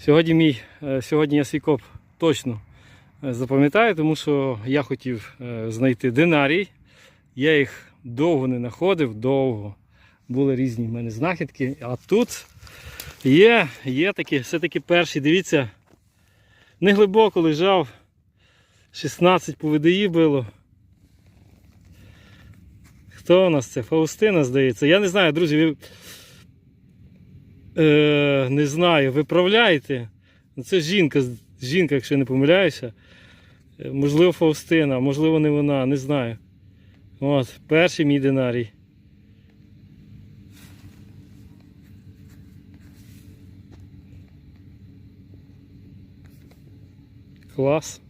Сьогодні мій, е, сьогодні я свій коп точно е, запам'ятаю, тому що я хотів е, знайти динарій. Я їх довго не знаходив, довго. Були різні в мене знахідки. А тут є, є такі, все-таки перші, дивіться, не глибоко лежав. 16 по ВДІ було. Хто у нас це? Фаустина, здається. Я не знаю, друзі, ви е, не знаю, виправляйте. Ну, Це жінка, жінка, якщо я не помиляюся. Е, Можливо, Фаустина, можливо, не вона, не знаю. От, перший мій динарій. Клас.